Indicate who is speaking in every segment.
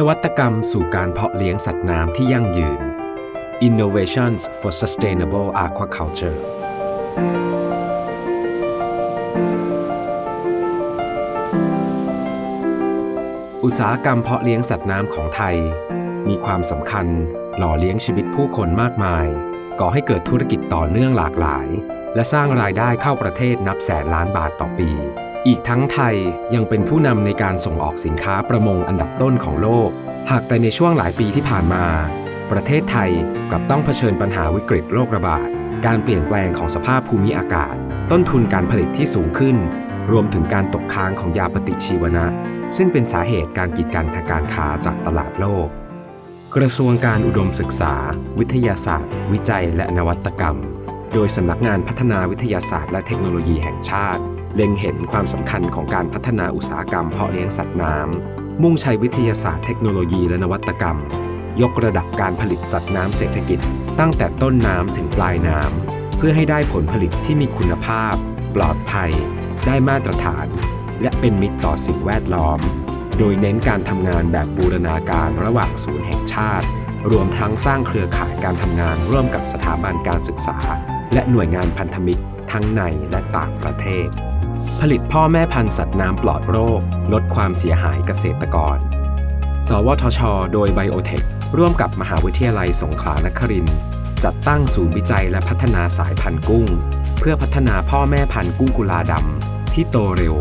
Speaker 1: นวัตกรรมสู่การเพาะเลี้ยงสัตว์น้ำที่ยั่งยืน Innovations for Sustainable Aquaculture อุตสาหกรรมเพาะเลี้ยงสัตว์น้ำของไทย มีความสำคัญหล่อเลี้ยงชีวิตผู้คนมากมาย ก่อให้เกิดธุรกิจต่อเนื่องหลากหลาย และสร้างรายได้เข้าประเทศนับแสนล้านบาทต่อปี อีกทั้งไทยยังเป็นผู้นำในการส่งออกสินค้าประมงอันดับต้นของโลก หากแต่ในช่วงหลายปีที่ผ่านมา ประเทศไทยกลับต้องเผชิญปัญหาวิกฤตโรคระบาด การเปลี่ยนแปลงของสภาพภูมิอากาศ ต้นทุนการผลิตที่สูงขึ้น รวมถึงการตกค้างของยาปฏิชีวนะ ซึ่งเป็นสาเหตุการกีดกันทางการค้าจากตลาดโลก กระทรวงการอุดมศึกษา วิทยาศาสตร์ วิจัยและนวัตกรรม โดยสำนักงานพัฒนาวิทยาศาสตร์และเทคโนโลยีแห่งชาติ เล็งเห็นความสำคัญของการพัฒนาอุตสาหกรรมเพาะเลี้ยงสัตว์น้ำ มุ่งใช้วิทยาศาสตร์เทคโนโลยีและนวัตกรรม ยกระดับการผลิตสัตว์น้ำเศรษฐกิจ ตั้งแต่ต้นน้ำถึงปลายน้ำ เพื่อให้ได้ผลผลิตที่มีคุณภาพ ปลอดภัย ได้มาตรฐาน และเป็นมิตรต่อสิ่งแวดล้อม โดยเน้นการทำงานแบบบูรณาการระหว่างศูนย์แห่งชาติ รวมทั้งสร้างเครือข่ายการทำงานร่วมกับสถาบันการศึกษา และหน่วยงานพันธมิตรทั้งในและต่างประเทศ ผลิตพ่อแม่พันธุ์สัตว์น้ำปลอดโรค ลดความเสียหายเกษตรกร สวทช โดยไบโอเทค ร่วมกับมหาวิทยาลัยสงขลานครินจัดตั้งศูนย์วิจัยและพัฒนาสายพันธุ์กุ้ง เพื่อพัฒนาพ่อแม่พันธุ์กุ้งกุลาดำที่โตเร็ว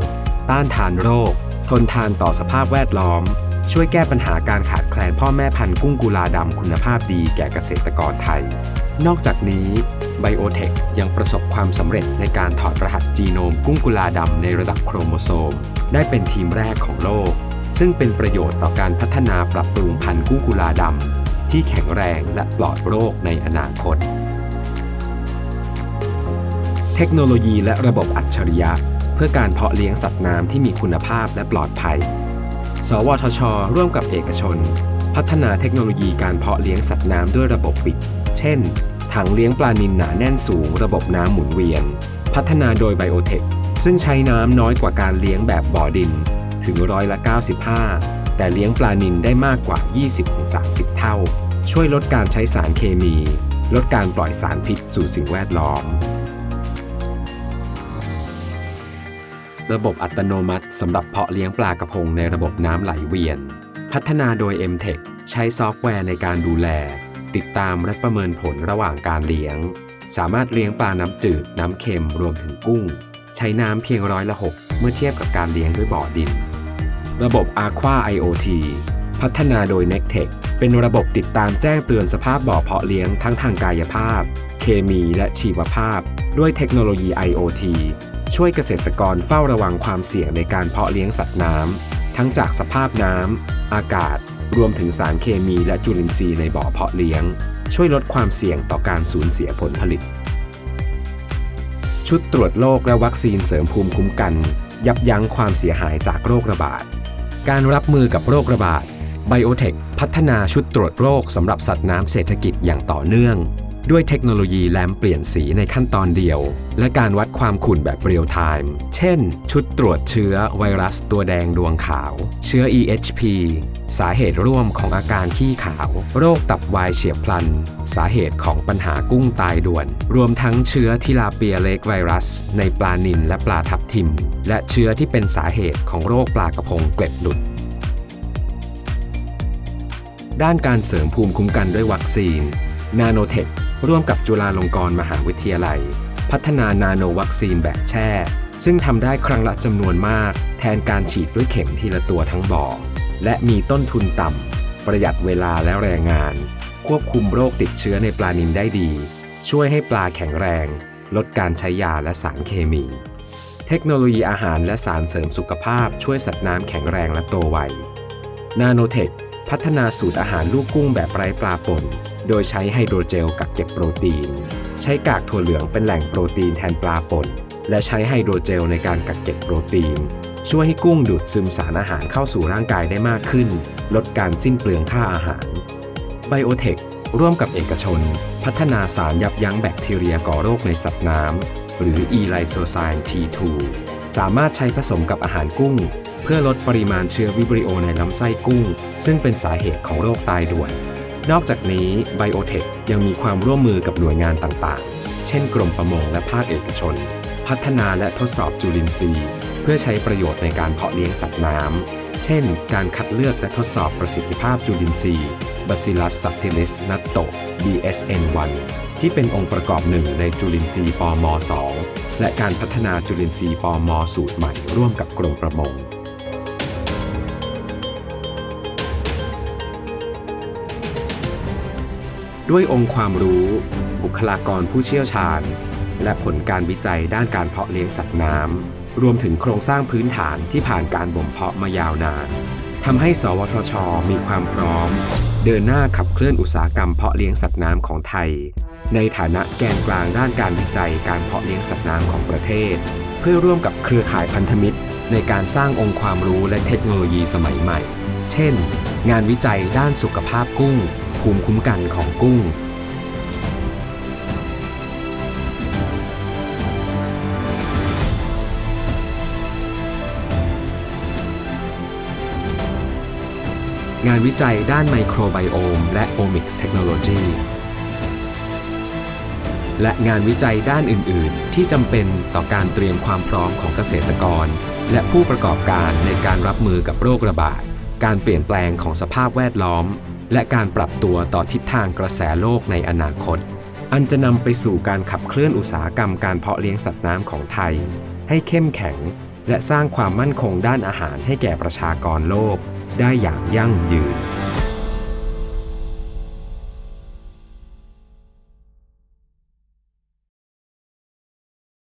Speaker 1: ต้านทานโรค ทนทานต่อสภาพแวดล้อม ช่วยแก้ปัญหาการขาดแคลนพ่อแม่พันธุ์กุ้งกุลาดำคุณภาพดีแก่เกษตรกรไทย นอกจากนี้ ไบโอเทคยังประสบความสำเร็จในการถอดรหัสจีโนมกุ้งกุลาดำในระดับโครโมโซม ได้เป็นทีมแรกของโลก ซึ่งเป็นประโยชน์ต่อการพัฒนาปรับปรุงพันธุ์กุ้งกุลาดำที่แข็งแรงและปลอดโรคในอนาคต เทคโนโลยีและระบบอัจฉริยะ เพื่อการเพาะเลี้ยงสัตว์น้ำที่มีคุณภาพและปลอดภัย สวทช ร่วมกับเอกชน พัฒนาเทคโนโลยีการเพาะเลี้ยงสัตว์น้ำด้วยระบบปิด เช่น ถังเลี้ยงปลานิลหนาแน่นสูงระบบน้ำหมุนเวียน พัฒนาโดยไบโอเทคซึ่งใช้น้ำน้อยกว่าการเลี้ยงแบบบ่อดิน ถึงร้อยละ 95 แต่เลี้ยงปลานิลได้มากกว่า 20-30 เท่า ช่วยลดการใช้สารเคมี ลดการปล่อยสารพิษสู่สิ่งแวดล้อม ระบบอัตโนมัติสำหรับเพาะเลี้ยงปลากระพงในระบบน้ำไหลเวียน พัฒนาโดย MTech ใช้ซอฟต์แวร์ในการดูแล ติดตามและประเมินผลระหว่างการเลี้ยง สามารถเลี้ยงปลาน้ำจืด น้ำเค็มรวมถึงกุ้ง ใช้น้ำเพียงร้อยละ6เมื่อเทียบกับการเลี้ยงด้วยบ่อดิน ระบบ Aqua IoT พัฒนาโดย Nectech เป็นระบบติดตามแจ้งเตือนสภาพบ่อเพาะเลี้ยงทั้งทางกายภาพ เคมีและชีวภาพ ด้วยเทคโนโลยี IoT ช่วยเกษตรกรเฝ้าระวังความเสี่ยงในการเพาะเลี้ยงสัตว์น้ำทั้งจากสภาพน้ำอากาศ รวมถึงสารเคมีและจุลินทรีย์ในบ่อเพาะเลี้ยง ช่วยลดความเสี่ยงต่อการสูญเสียผลผลิต ชุดตรวจโรคและวัคซีนเสริมภูมิคุ้มกัน ยับยั้งความเสียหายจากโรคระบาด การรับมือกับโรคระบาดไบโอเทคพัฒนาชุดตรวจโรคสำหรับสัตว์น้ำเศรษฐกิจอย่างต่อเนื่อง ด้วยเทคโนโลยีแลมเปลี่ยนสีในขั้นตอนเดียว และการวัดความขุ่นแบบเรียลไทม์ เช่น ชุดตรวจเชื้อไวรัสตัวแดงดวงขาว เชื้อ EHP สาเหตุร่วมของอาการขี้ขาว โรคตับวายเฉียบพลัน สาเหตุของปัญหากุ้งตายด่วน รวมทั้งเชื้อทิลาเปียเล็กไวรัส ในปลานิลและปลาทับทิม และเชื้อที่เป็นสาเหตุของโรคปลากระพงเกล็ดหลุดด้านการเสริมภูมิคุ้มกันด้วยวัคซีน นาโนเทค ร่วมกับจุฬาลงกรณ์มหาวิทยาลัย พัฒนานาโนวัคซีนแบบแช่ ซึ่งทำได้ครั้งละจำนวนมาก แทนการฉีดด้วยเข็มทีละตัวทั้งบ่อ และมีต้นทุนต่ำ ประหยัดเวลาและแรงงาน ควบคุมโรคติดเชื้อในปลานิลได้ดี ช่วยให้ปลาแข็งแรง ลดการใช้ยาและสารเคมี เทคโนโลยีอาหารและสารเสริมสุขภาพช่วยสัตว์น้ำแข็งแรงและโตไวนาโนเทค พัฒนาสูตรอาหารลูกกุ้งแบบไร้ปลาป่น โดยใช้ไฮโดรเจลกักเก็บโปรตีน ใช้กากถั่วเหลืองเป็นแหล่งโปรตีนแทนปลาป่น และใช้ไฮโดรเจลในการกักเก็บโปรตีน ช่วยให้กุ้งดูดซึมสารอาหารเข้าสู่ร่างกายได้มากขึ้น ลดการสิ้นเปลืองค่าอาหาร ไบโอเทคร่วมกับเอกชน พัฒนาสารยับยั้งแบคทีเรียก่อโรคในสัตว์น้ำหรือ e l y s o s y m e T2 สามารถใช้ผสมกับอาหารกุ้ง เพื่อลดปริมาณเชื้อวิบริโอในลำไส้กุ้ง ซึ่งเป็นสาเหตุของโรคตายด่วน นอกจากนี้ไบโอเทคยังมีความร่วมมือกับหน่วยงานต่างๆ เช่นกรมประมงและภาคเอกชน พัฒนาและทดสอบจุลินทรีย์ เพื่อใช้ประโยชน์ในการเพาะเลี้ยงสัตว์น้ำเช่น การคัดเลือกและทดสอบประสิทธิภาพจุลินทรีย์ Bacillus subtilis natto BSN1 ที่เป็นองค์ประกอบหนึ่งในจุลินทรีย์ปม 2 และการพัฒนาจุลินทรีย์ปม สูตรใหม่ร่วมกับกรมประมง ด้วยองค์ความรู้ บุคลากรผู้เชี่ยวชาญ และผลการวิจัยด้านการเพาะเลี้ยงสัตว์น้ำ รวมถึงโครงสร้างพื้นฐานที่ผ่านการบ่มเพาะมายาวนานทำให้สวทช มีความพร้อม เดินหน้าขับเคลื่อนอุตสาหกรรมเพาะเลี้ยงสัตว์น้ำของไทย ในฐานะแกนกลางด้านการวิจัยการเพาะเลี้ยงสัตว์น้ำของประเทศ เพื่อร่วมกับเครือข่ายพันธมิตร ในการสร้างองค์ความรู้และเทคโนโลยีสมัยใหม่ เช่น งานวิจัยด้านสุขภาพกุ้ง ภูมิคุ้มกันของกุ้ง งานวิจัยด้านไมโครไบโอมและโอมิกส์เทคโนโลยีและงานวิจัยด้านอื่น ๆ ที่จำเป็นต่อการเตรียมความพร้อมของเกษตรกร และผู้ประกอบการในการรับมือกับโรคระบาด การเปลี่ยนแปลงของสภาพแวดล้อม และการปรับตัวต่อทิศทางกระแสโลกในอนาคต อันจะนำไปสู่การขับเคลื่อนอุตสาหกรรมการเพาะเลี้ยงสัตว์น้ำของไทย ให้เข้มแข็ง และสร้างความมั่นคงด้านอาหารให้แก่ประชากรโลกได้อย่างยั่งยืน